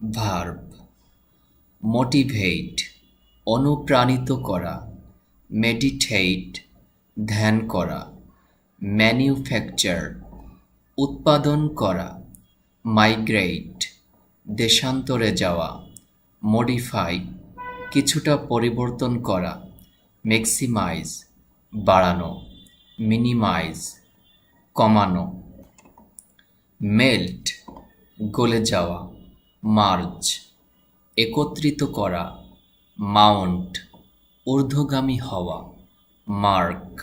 Verb motivate অনুপ্রাণিত করা meditate ধ্যান করা ম্যানুফ্যাকচার উৎপাদন করা মাইগ্রেট দেশান্তরে যাওয়া মডিফাই কিছুটা পরিবর্তন করা ম্যাক্সিমাইজ বাড়ানো মিনিমাইজ কমানো মেল্ট গলে যাওয়া। মার্জ। একত্রিত করা, মাউন্ট। ঊর্ধ্বগামী হওয়া, মার্ক।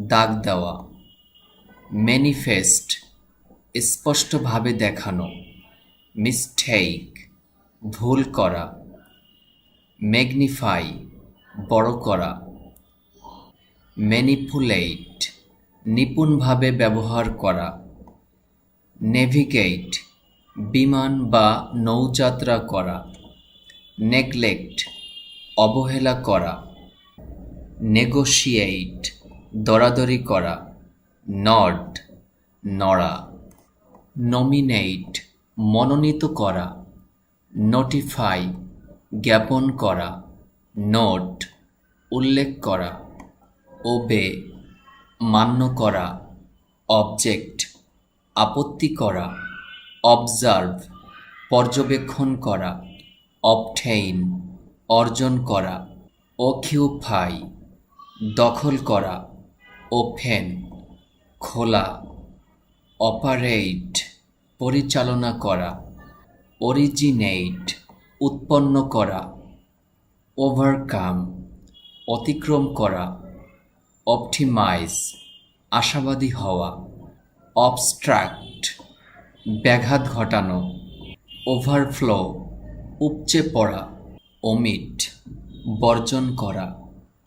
দাগ দেওয়া, ম্যানিফেস্ট। স্পষ্টভাবে দেখানো মিস্টেক ভুল করা, ম্যাগনিফাই। বড় করা, ম্যানিপুলেট। নিপুণভাবে ব্যবহার করা, নেভিগেট। বিমান বা নৌযাত্রা করা, নেগলেক্ট, অবহেলা করা, নেগোশিয়েট, দরাদরি করা নড নড়া, নমিনেট, মনোনীত করা, নোটিফাই, জ্ঞাপন করা, নোট, উল্লেখ করা, ওবে, মান্য করা, অবজেক্ট, আপত্তি করা অবজার্ভ পর্যবেক্ষণ করা অবঠেইন অর্জন করা অকিউপাই দখল করা ওপেন খোলা অপারেট পরিচালনা করা অরিজিনেট উৎপন্ন করা ওভারকাম অতিক্রম করা অপটিমাইজ আশাবাদী হওয়া অবস্ট্রাক্ট ব্যাঘাত ঘটানো ওভারফ্লো উপচে পড়া ওমিট বর্জন করা।